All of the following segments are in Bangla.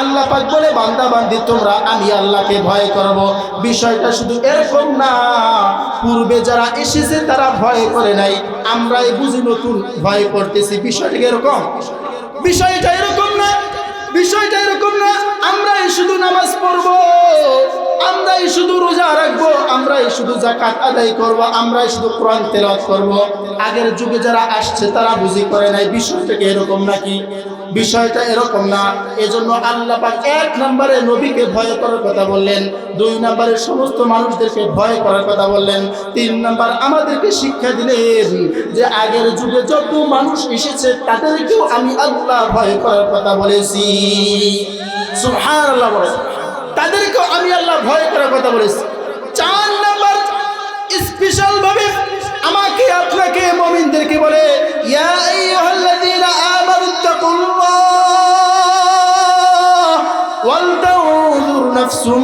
আল্লাহ পাক বলে, বান্দা, বান্দি, তোমরা, আমি আল্লাহকে ভয় করব। বিষয়টা শুধু এরকম না। পূর্বে যারা এসেছে, তারা ভয় করে নাই। আমরাই বুঝি নতুন ভয় করতেছি। বিষয়টা এরকম? বিষয়টা এরকম না। বিষয়টা এরকম না। আমরাই শুধু নামাজ পড়ব। আমরাই শুধু রোজা রাখব। আমরাই শুধু জাকাত আদায় করব। আমরাই শুধু কোরআন তেলাওয়াত করব। আগের যুগে যারা আসছে, তারা বুঝি করে নাই। বিষয়টা কি এরকম নাকি? বিষয়টা এরকম না। এজন্য আল্লাহ পাক এক নম্বরে নবীকে ভয় করার কথা বললেন, দুই নম্বরে সমস্ত মানুষদেরকে ভয় করার কথা বললেন, তিন নম্বর আমাদেরকে শিক্ষা দিলেন যে আগের যুগে যত মানুষ এসেছে তাদেরকেও আমি আল্লাহ ভয় করার কথা বলেছি। সুবহানাল্লাহ বলে তাদেরকেও আমি আল্লাহ ভয় করার কথা বলেছি। চার নাম্বার স্পেশাল ভাবে আমাকে আপনাকে মমিনদেরকে বলে, ইয়া আইয়ুহাল্লাযীনা আমানু তাকুল্লাহ ওয়ালতানজুর নাফসুম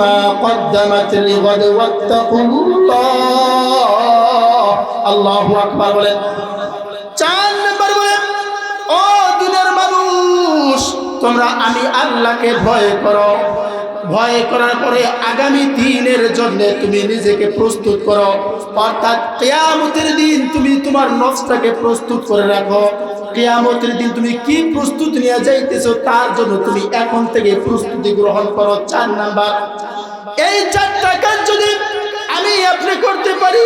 মা কদ্দামাত লিগাদ ওয়াত্তাকুল্লাহ আল্লাহু আকবার বলেন চার নাম্বার বলেন, ও দিনের মানুষ, তোমরা আমি আল্লাহকে ভয় করো। ভয় করার পরে আগামী দিনের জন্য তুমি নিজেকে প্রস্তুত করো। অর্থাৎ কেয়ামতের দিন তুমি তোমার নফসটাকে প্রস্তুত করে রাখো। কেয়ামতের দিন তুমি কি প্রস্তুত নিয়ে যাইতেছ তার জন্য তুমি এখন থেকে প্রস্তুতি গ্রহণ করো। চার নাম্বার। এই চারটা কাজ যদি আমি আপনি করতে পারি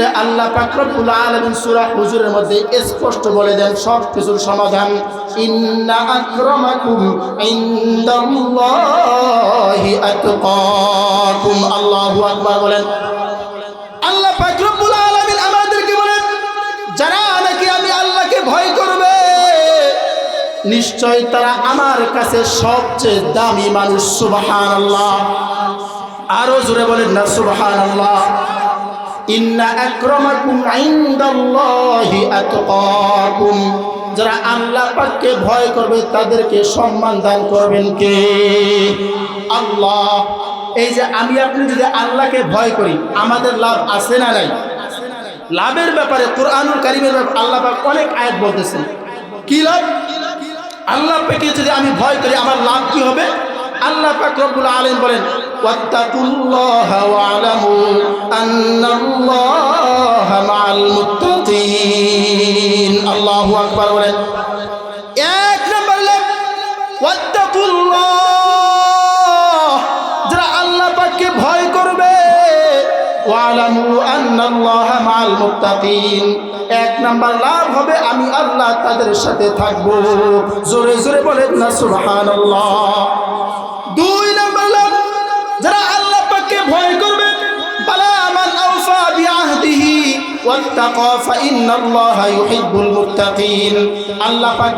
তাহলে আল্লাহ পাক রব্বুল সুরা হুজুরের মধ্যে স্পষ্ট বলে দেন সব কিছুর সমাধান। ইন্না আকরামাকুম ইনদাল্লাহি আতকাকুম। আল্লাহু আকবার বলেন। আল্লাহ পাক রব্বুল আলামিন আমাদেরকে বলেন, যারা নাকি আমি আল্লাহকে ভয় করবে, নিশ্চয় তারা আমার কাছে সবচেয়ে দামি মানুষ, সুবহানাল্লাহ। আরও জোরে বলেন না, সুবহানাল্লাহ। ইন্না আকরামাকুম ইনদাল্লাহি আতকাকুম। যারা আল্লাহ পাককে ভয় করবে, তাদেরকে সম্মান দান করবেন কে? আল্লাহ। এই যে আমি আপনি যদি আল্লাহকে ভয় করি, আমাদের লাভ আছে না নাই? লাভের ব্যাপারে, কোরআনুল কারিমের ব্যাপারে আল্লাহ পাক অনেক আয়াত বলতেছেন। কি লাভ? আল্লাহ পাকে যদি আমি ভয় করি, আমার লাভ কি হবে? আল্লাহ পাক রব্বুল আলামিন বলেন, ওয়াত্তাকুল্লাহা আন্নাল্লাহা এক নাম্বার লাভ হবে, আমি আল্লাহ তাদের সাথে থাকব। জোরে জোরে বলেন না দুই নাম্বার লাভ, যারা আল্লাহ পাককে ভয় করবে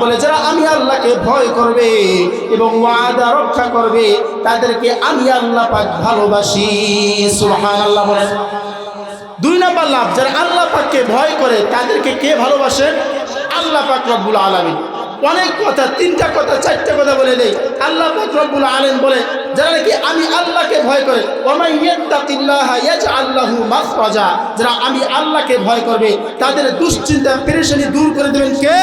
বলে, যারা আমি আল্লাহকে ভয় করবে এবং ওয়াদা রক্ষা করবে, তাদেরকে আমি আল্লাহ পাক ভালোবাসি। সুবহানাল্লাহ বলেন। দুই নাম্বার লাভ, যারা আল্লাহ পাককে ভয় করে, তাদেরকে কে ভালোবাসেন আল্লাহ পাক রব্বুল আলামিন। অনেক কথা, তিনটা কথা, চারটা কথা বলে নেই আল্লাহ পাক রব্বুল আলামিন বলে, যারা নাকি আমি আল্লাহকে ভয় করে ইয়াজআল্লাহু মাখরাজা, যারা আমি আল্লাহকে ভয় করবে, তাদের দুশ্চিন্তা পেরেশানি দূর করে দেবেন কে?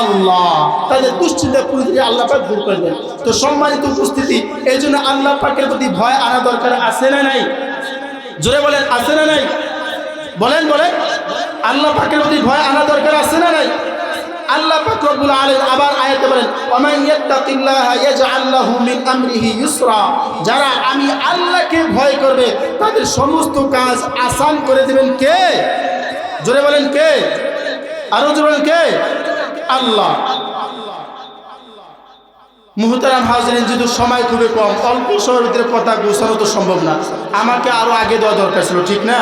আল্লাহ। তাদের দুশ্চিন্তা পুরো থেকে আল্লাহ পাক দূর করে দেবেন। তো সম্মানিত উপস্থিতি এই জন্য আল্লাহ পাকের প্রতি ভয় আনা দরকার আছে না নাই? জোরে বলেন, আছে না নাই? বলেন বলেন। আল্লাহ পাকের প্রতি ভয় আনা দরকার আছে না নাই? আল্লাহ পাক রব্বুল আলামিন আবার আয়াতে বলেন, ওমান ইয়াত্তাকিল্লাহা ইয়াজআল লাহু মিন আমরিহি ইউসরা। যারা আমি আল্লাহকে ভয় করবে, তাদের সমস্ত কাজ আসান করে দিবেন কে? জোরে বলেন কে? আরও জোরে বলেন কে? আল্লাহ। মুহতারাম হাজরিন, যেহেতু সময় খুবই কম, অল্প সময়ের ভিতরে কথা গোছানো তো সম্ভব না। আমাকে আরও আগে দেওয়া দরকার ছিল, ঠিক না?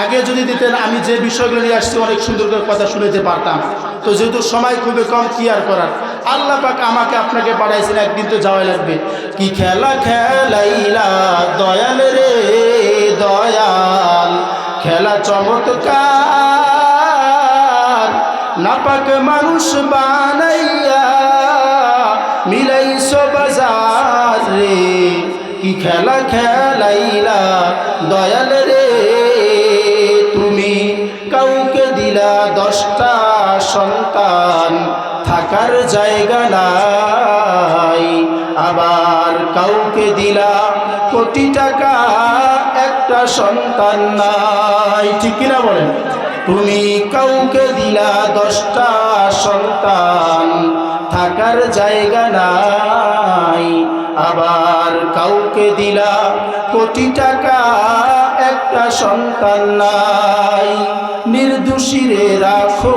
আগে যদি দিতেন, আমি যে বিষয়গুলো নিয়ে আসছি, অনেক সুন্দর করে কথা শুনেতে পারতাম। তো যেহেতু সময় খুবই কম, কি আর করার? আল্লাহ পাক আমাকে আপনাকে পাঠাইছেন, একদিন তো যাওয়াই লাগবে। কি খেলা খেলাইলা দয়াল রে দয়াল, খেলা চমৎকার, নাপাক মানুষ বানাইয়া মিলাইছো বাজার রে। কি খেলা খেলাইলা দয়াল রে দশটা সন্তান থাকার জায়গা না কাউকে দিলা কোটি টাকা একটা সন্তান নাই। ঠিক কিনা বলেন? তুমি কাউকে দিলা দশটা সন্তান থাকার জায়গা নাই, আবার কাউকে দিলা কোটি টাকা একটা সন্তান নাই। নির্দোষীরে রাখো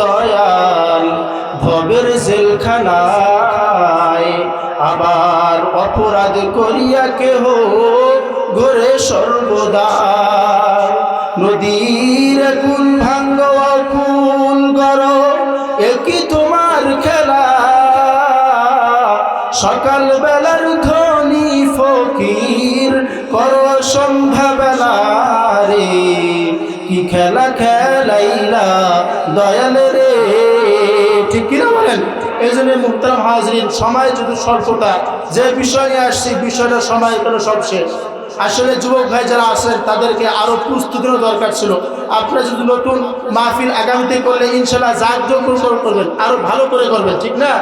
দয়াল ভবের জেলখানায়। আবার অপরাধ করিয়া কেহ ঘরে সর্বদা। নদীর কুল ভাঙ্গ কুল গর একই তোমার খেলা? সকাল বেলার ধনী ফকির, কর সন্ধ্যাবেলা রে। কি খেলা খেলাইলা দয়াল রে। ঠিক কিনা বলেন? এই জন্য মুক্তারাম হাজরিন, সময় যদি স্বল্পতা, যে বিষয় নিয়ে আসছি, বিষয়টা সময় কোনো সব শেষ। আসলে যুবক ভাই যারা আছেন, তাদেরকে আরও প্রস্তুতিরও দরকার ছিল। আপনারা যদি নতুন মাহফিল আগামীতে করলে ইনশাল্লাহ জাগ্রত করবেন, আরও ভালো করে করবেন, ঠিক না?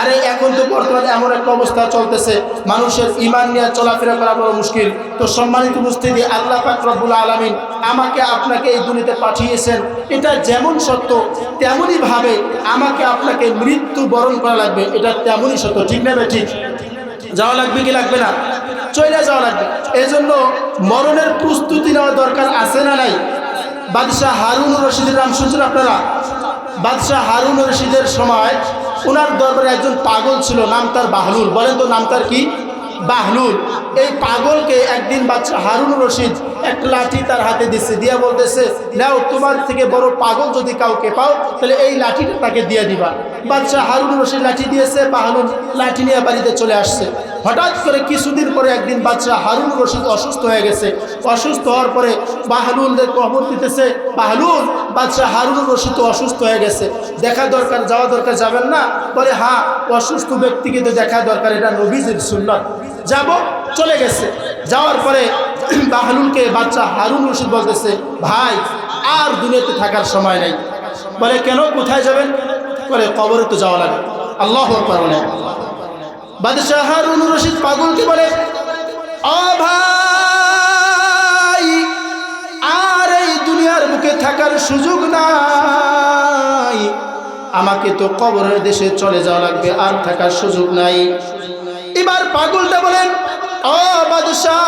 আরে এখন তো বর্তমানে এমন একটা অবস্থা চলতেছে, মানুষের ইমান নিয়ে চলাফেরা করা বড় মুশকিল। তো সম্মানিত উপস্থিতি, আল্লাহ পাক রব্বুল আলমিন আমাকে আপনাকে এই দুনিতে পাঠিয়েছেন। এটা যেমন সত্য, তেমনই ভাবে আমাকে আপনাকে মৃত্যু বরণ করা লাগবে, এটা তেমনই সত্য, ঠিক না ঠিক। যাওয়া লাগবে কি লাগবে না? চলে যাওয়া লাগবে। এই জন্য মরণের প্রস্তুতি নেওয়া দরকার আছে না নাই? বাদশাহ হারুন রশিদের নাম শুনছেন আপনারা? বাদশাহ হারুন রশিদের সময় ওনার দরবারে একজন পাগল ছিল, নাম তার বাহলুল। বলেন তো নাম তার কি? বাহলুল। এই পাগলকে একদিন বাচ্চা হারুন রশিদ এক লাঠি তার হাতে দিচ্ছে দিয়া বলতেছে, নাও, তোমার থেকে বড় পাগল যদি কাউকে পাও, তাহলে এই লাঠিটা তাকে দিয়ে দিবা। বাচ্চা হারুন রশিদ লাঠি দিয়েছে, বাহলুল লাঠি নিয়ে বাড়িতে চলে আসছে। হঠাৎ করে কিছুদিন পরে একদিন বাচ্চা হারুন রশিদ অসুস্থ হয়ে গেছে। অসুস্থ হওয়ার পরে বাহলুলদের কবর দিতেছে। বাহলুল বাচ্চা হারুন রশিদ অসুস্থ হয়ে গেছে। দেখা দরকার, যাওয়া দরকার যাবেন না। বলে হ্যাঁ অসুস্থ ব্যক্তিকে তো দেখা দরকার, এটা নবীজির সুন্নত। যাব, চলে গেছে। যাওয়ার পরে বাহলুলকে বাচ্চা হারুন রশিদ বলতেছে, ভাই, আর দুনিয়াতে থাকার সময় নেই। বলে, কেন? কোথায় যাবেন? বলে, কবরে তো যাওয়া লাগে। আল্লাহ বলে। বাদশাহ হারুন রশিদ পাগলকে বলে ও ভাই, আর এই দুনিয়ার বুকে থাকার সুযোগ নাই। আমাকে তো কবরের দেশে চলে যাওয়া লাগবে, আর থাকার সুযোগ নাই। এবার পাগলটা বলেন ও বাদশাহ,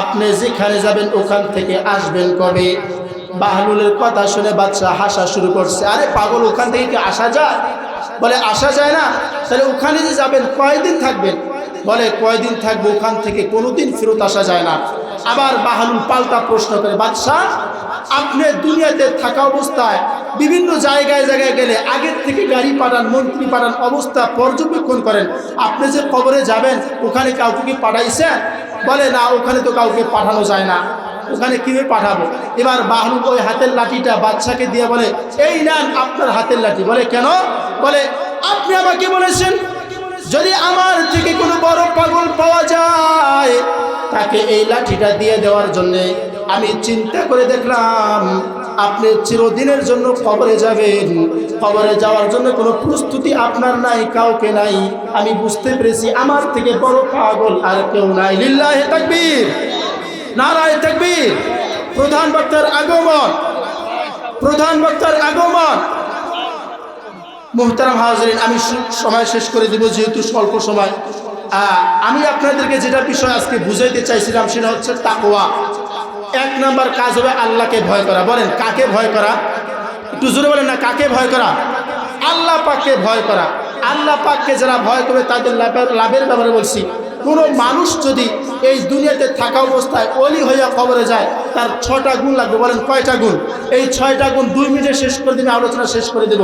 আপনি যেখানে যাবেন ওখান থেকে আসবেন কবে? বাহলুলের কথা শুনে বাচ্চা হাসা শুরু করছে। আরে পাগল, ওখান থেকে কি আসা যায়? বলে, আসা যায় না। তাহলে ওখানে যে যাবেন, কয়দিন থাকবেন? বলে, কয়দিন থাকব ওখান থেকে, কোনোদিন ফেরত আসা যায় না। আবার বাহালুল পাল্টা প্রশ্ন করে, বাদশাহ, আপনি দুনিয়াতে থাকা অবস্থায় বিভিন্ন জায়গায় জায়গায় গেলে আগের থেকে গাড়ি পাঠান, মন্ত্রী পাঠান, অবস্থা পর্যবেক্ষণ করেন। আপনি যে খবরে যাবেন, ওখানে কাউকে কি পাঠাইছেন? বলে, না, ওখানে তো কাউকে পাঠানো যায় না। ওখানে কীভাবে পাঠাবো? এবার বাহলুল ওই হাতের লাঠিটা বাচ্চাকে দিয়ে বলে, এই নেন আপনার হাতের লাঠি। বলে, কেন? বলে, আপনি আমাকে বলেছেন, যদি আমার থেকে কোনো বড় পাগল পাওয়া যায়, তাকে এই লাঠিটা দিয়ে দেওয়ার জন্যে আমি চিন্তা করে দেখলাম, আপনি চিরদিনের জন্য কবরে যাবেন। কবরে যাওয়ার জন্য কোনো প্রস্তুতি আপনার নাই, কাউকে নাই। আমি বুঝতে পেরেছি, আমার থেকে বড় পাগল আর কেউ নাই। লিল্লাহে তাকবীর। নারায় তাকবীর। প্রধান বক্তার আগমন। প্রধান বক্তার আগমন। মোহতারাম হাজরিন, আমি সময় শেষ করে দেব যেহেতু স্বল্প সময়। আমি আপনাদেরকে যেটা বিষয় আজকে বুঝাইতে চাইছিলাম সেটা হচ্ছে তাকোয়া এক নাম্বার কাজ হবে আল্লাহকে ভয় করা। বলেন, কাকে ভয় করা? একটু জোরে বলেন না, কাকে ভয় করা? আল্লাহ পাককে ভয় করা। আল্লাহ পাককে যারা ভয় করবে তাদের লাভের লাভের ব্যাপারে বলছি। কোনো মানুষ যদি এই দুনিয়াতে থাকা অবস্থায় অলি হইয়া খবরে যায়, তার ছটা গুণ লাগবে, বলেন কয়টা গুণ? এই ছয়টা গুণ দুই মিনিটে শেষ করে দিন আলোচনা শেষ করে দেব।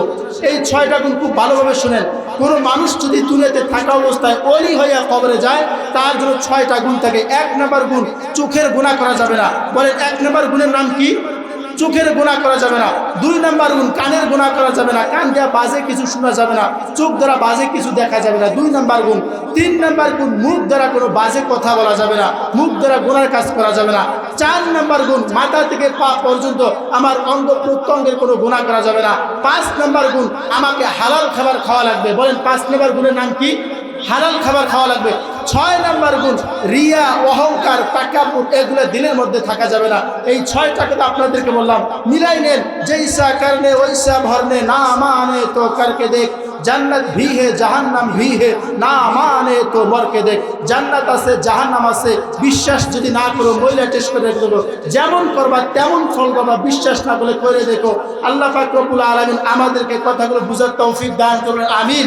এই ছয়টা গুণ খুব ভালোভাবে শুনেন, কোনো মানুষ যদি দুনিয়াতে থাকা অবস্থায় অলি হইয়া খবরে যায়, তার জন্য ছয়টা গুণ থাকে। এক নাম্বার গুণ, চোখের গুণা করা যাবে না। বলেন, এক নাম্বার গুণের নাম কি? চোখের গুণা করা যাবে না। দুই নাম্বার গুণ কানের গুণা করা যাবে না। কান দেওয়া বাজে কিছু শোনা যাবে না। চোখ দ্বারা বাজে কিছু দেখা যাবে না। দুই নাম্বার গুণ তিন নাম্বার গুণ মুখ দ্বারা কোনো বাজে কথা বলা যাবে না। মুখ দ্বারা গুণার কাজ করা যাবে না। চার নাম্বার গুণ মাথা থেকে পা পর্যন্ত আমার অঙ্গ প্রত্যঙ্গের কোনো গুণা করা যাবে না। পাঁচ নাম্বার গুণ আমাকে হালাল খাবার খাওয়া লাগবে। বলেন, পাঁচ নাম্বার গুণের নাম কি? হালাল খাবার খাওয়া লাগবে। ছয় নাম্বার গুণ, রিয়া, অহংকার তাকাপুর এগুলো দিনের মধ্যে থাকা যাবে না। এই ছয়টাকে তো আপনাদেরকে বললাম। মিলাই নেন, জৈসা করনে ওইসা ভরনে না মানে তো করকে দেখ। জান্নাত ভি হে, জাহান্নাম ভি হে, না মানে তো মরকে দেখ। জান্নাত আছে, জাহান্নাম আছে। বিশ্বাস যদি না করো, মহিলা টেস্ট করে দেখো যেমন করবা, তেমন ফল পাবা। বিশ্বাস না বলে করে দেখো। আল্লাহ পাক রব্বুল আলামিন আমাদেরকে কথাগুলো বুঝার তৌফিক দান করবেন। আমিন।